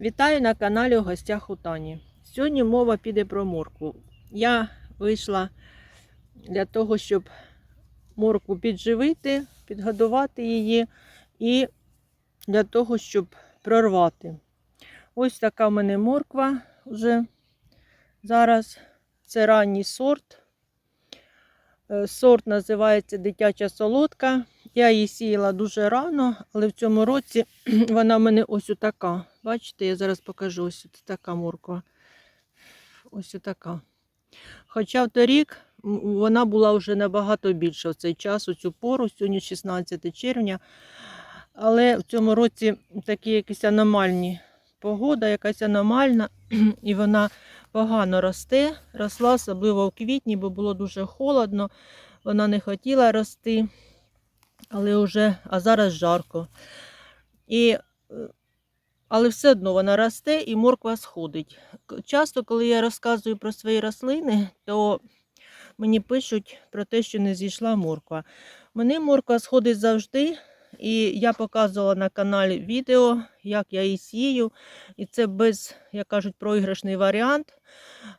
Вітаю на каналі у гостях у Тані. Сьогодні мова піде про моркву. Я вийшла для того, щоб моркву підживити, підгодувати її і для того, щоб прорвати. Ось така в мене морква вже зараз. Це ранній сорт. Е, Сорт називається дитяча солодка. Я її сіяла дуже рано, але в цьому році вона в мене ось така. Бачите, я зараз покажу ось така морква. Ось така. Хоча в торік вона була вже набагато більша в цей час, у цю пору, сьогодні 16 червня. Але в цьому році такі якісь аномальні погода, якась аномальна, і вона погано росте. Росла, особливо в квітні, бо було дуже холодно. Вона не хотіла рости, але вже, а зараз жарко. І, е, але все одно вона росте і морква сходить. Часто, коли я розказую про свої рослини, то мені пишуть про те, що не зійшла морква. Мене морква сходить завжди, і я показувала на каналі відео, як я її сію. І це без, як кажуть, проіграшний варіант.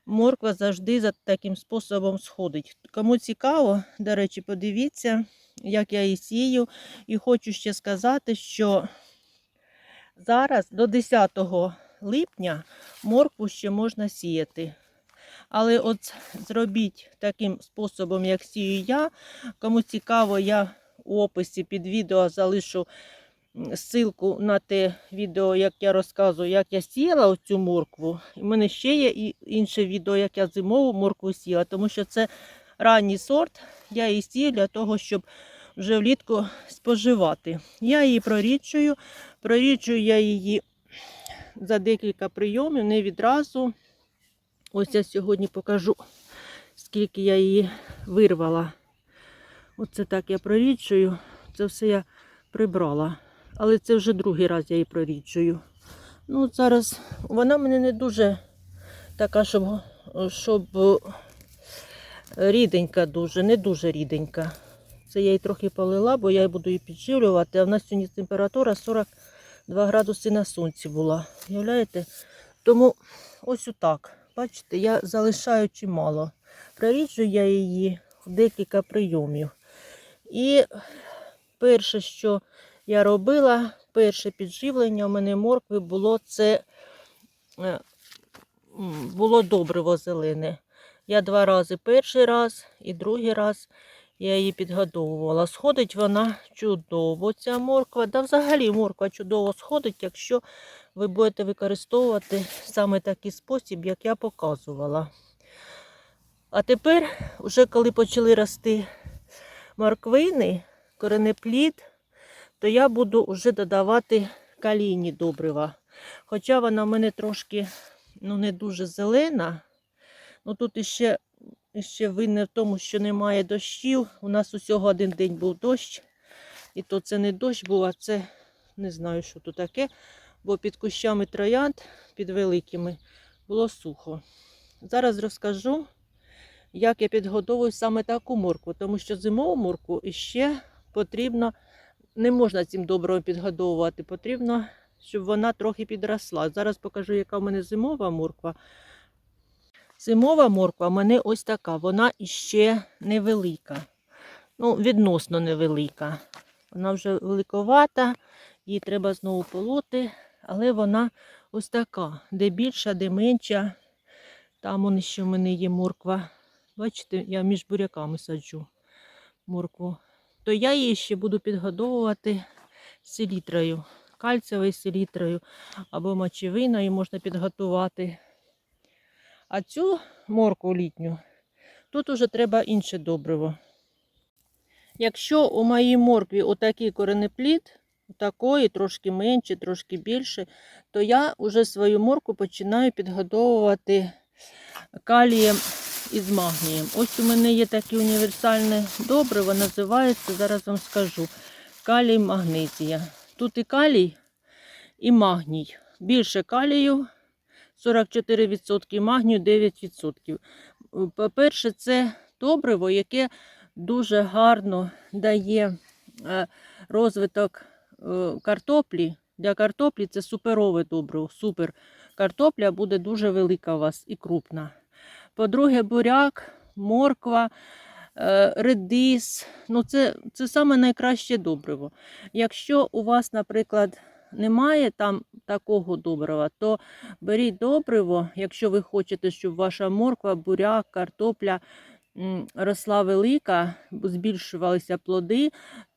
Морква завжди за таким способом сходить. Кому цікаво, до речі, подивіться, як я її сію. І хочу ще сказати, що зараз до 10 липня моркву ще можна сіяти. Але от зробіть таким способом, як сію я. Кому цікаво, я у описі під відео залишу ссылку на те відео, як я розказую, як я сіяла оцю моркву. У мене ще є інше відео, як я зимову моркву сіяла, тому що це ранній сорт. Я її сію для того, щоб вже влітку споживати. Я її прорічую. Прорічую я її за декілька прийомів, не відразу. Ось я сьогодні покажу, скільки я її вирвала. Оце так я прорічую. Це все я прибрала. Але це вже другий раз я її прорічую. Ну, зараз вона мене не дуже така, щоб, щоб ріденька дуже, не дуже ріденька. Це я її трохи полила, бо я буду її підживлювати. А в нас сьогодні температура 42 градуси на сонці була. Уявляєте? Тому ось отак. Бачите, я залишаю чимало. Проріджу я її в декілька прийомів. І перше, що я робила, перше підживлення у мене моркви було це е, було добриво зелене. Я два рази перший раз і другий раз я її підгодовувала. Сходить вона чудово, ця морква. Да взагалі морква чудово сходить, якщо ви будете використовувати саме такий спосіб, як я показувала. А тепер, вже коли почали рости морквини, коренеплід, то я буду вже додавати калійні добрива. Хоча вона в мене трошки ну, не дуже зелена. Ну, тут іще, іще винне в тому, що немає дощів. У нас усього один день був дощ. І то це не дощ був, а це не знаю, що тут таке. Бо під кущами троянд, під великими, було сухо. Зараз розкажу, як я підготовую саме таку моркву, тому що зимову моркву іще потрібно, не можна цим доброго підгодовувати, потрібно, щоб вона трохи підросла. Зараз покажу, яка в мене зимова морква. Зимова морква в мене ось така, вона іще невелика. Ну, відносно невелика. Вона вже великовата, її треба знову полоти, але вона ось така, де більша, де менша. Там он ще в мене є морква. Бачите, я між буряками саджу моркву. То я її ще буду підгодовувати селітрою, кальцієвою селітрою або мочевиною можна підготувати. А цю моркву літню, тут уже треба інше добриво. Якщо у моїй моркві отакий коренеплід, такої, трошки менше, трошки більше, то я вже свою морку починаю підгодовувати калієм із магнієм. Ось у мене є таке універсальне добриво, називається, зараз вам скажу, калій магнезія. Тут і калій, і магній. Більше калію, 44%, магнію 9%. По-перше, це добриво, яке дуже гарно дає е, розвиток е, картоплі Для картоплі це суперове добриво. Супер. Картопля буде дуже велика у вас і крупна. По-друге, буряк, морква, е, редис. Ну, це, це саме найкраще добриво. Якщо у вас, наприклад, немає там такого добрива, то беріть добриво, якщо ви хочете, щоб ваша морква, буряк, картопля росла велика, збільшувалися плоди,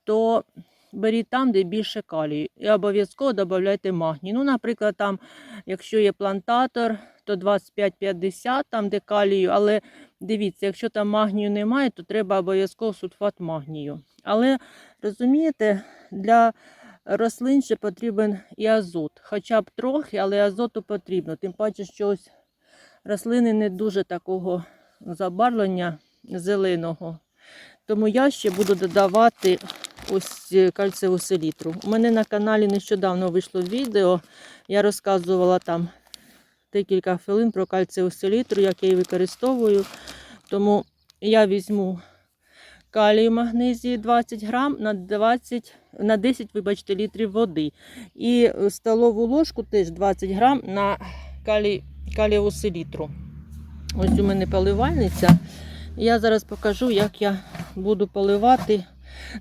то беріть там, де більше калію. І обов'язково додавайте магній. Ну, наприклад, там, якщо є плантатор, то 25-50, там де калію, але дивіться, якщо там магнію немає, то треба обов'язково сульфат магнію. Але розумієте, для рослин ще потрібен і азот. Хоча б трохи, але азоту потрібно. Тим паче, що ось рослини не дуже такого забарвлення зеленого. Тому я ще буду додавати ось кальцеву селітру. У мене на каналі нещодавно вийшло відео. Я розказувала там декілька хвилин про кальцеву селітру, як я її використовую. Тому я візьму калію магнезії 20 грам на 20, на 10 вибачте, літрів води. І е, столову ложку теж 20 грам на калій, калієву селітру. Ось у мене поливальниця. Я зараз покажу, як я буду поливати.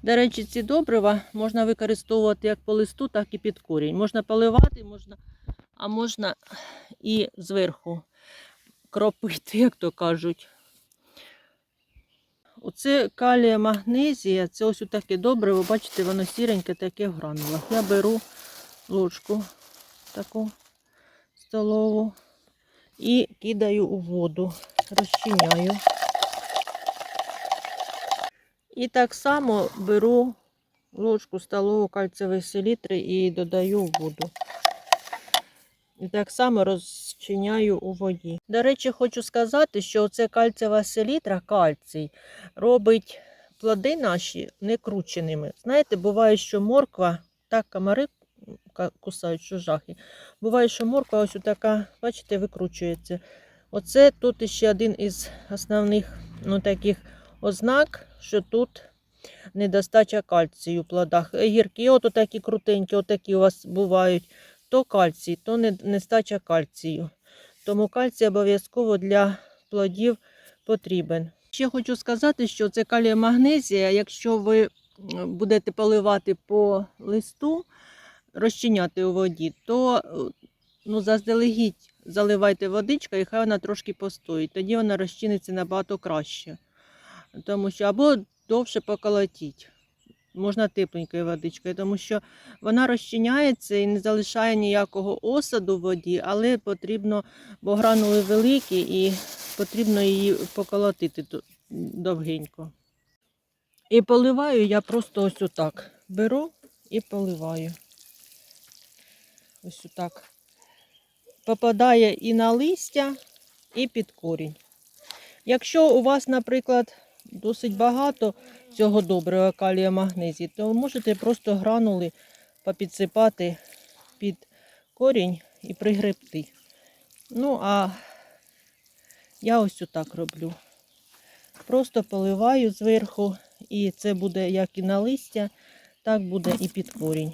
До речі, ці добрива можна використовувати як по листу, так і під корінь. Можна поливати, можна, а можна і зверху кропити, як то кажуть. Оце калія магнезія, це ось таке добриво, бачите, воно сіреньке, таке в гранулах. Я беру ложку таку столову і кидаю у воду, розчиняю. І так само беру ложку столову кальцевої селітри і додаю в воду. І так само розчиняю у воді. До речі, хочу сказати, що це кальцева селітра, кальцій, робить плоди наші некрученими. Знаєте, буває, що морква, так комари кусають, що жахи. Буває, що морква ось така, бачите, викручується. Оце тут ще один із основних ну, таких ознак, що тут недостача кальцію в плодах. Гіркі, ото такі крутенькі, отакі у вас бувають. То кальцій, то не- нестача кальцію. Тому кальцій обов'язково для плодів потрібен. Ще хочу сказати, що це калія магнезія. Якщо ви будете поливати по листу, розчиняти у воді, то е, ну, заздалегідь заливайте водичкою, і хай вона трошки постоїть. Тоді вона розчиниться набагато краще. Тому що або довше поколотіть. Можна тепленькою водичкою, тому що вона розчиняється і не залишає ніякого осаду в воді, але потрібно, бо гранули великі і потрібно її поколотити довгенько. І поливаю я просто ось отак. Беру і поливаю. Ось отак. Попадає і на листя, і під корінь. Якщо у вас, наприклад, досить багато цього доброго калія магнезії, то можете просто гранули попідсипати під корінь і пригребти. Ну, а я ось отак роблю. Просто поливаю зверху, і це буде як і на листя, так буде і під корінь.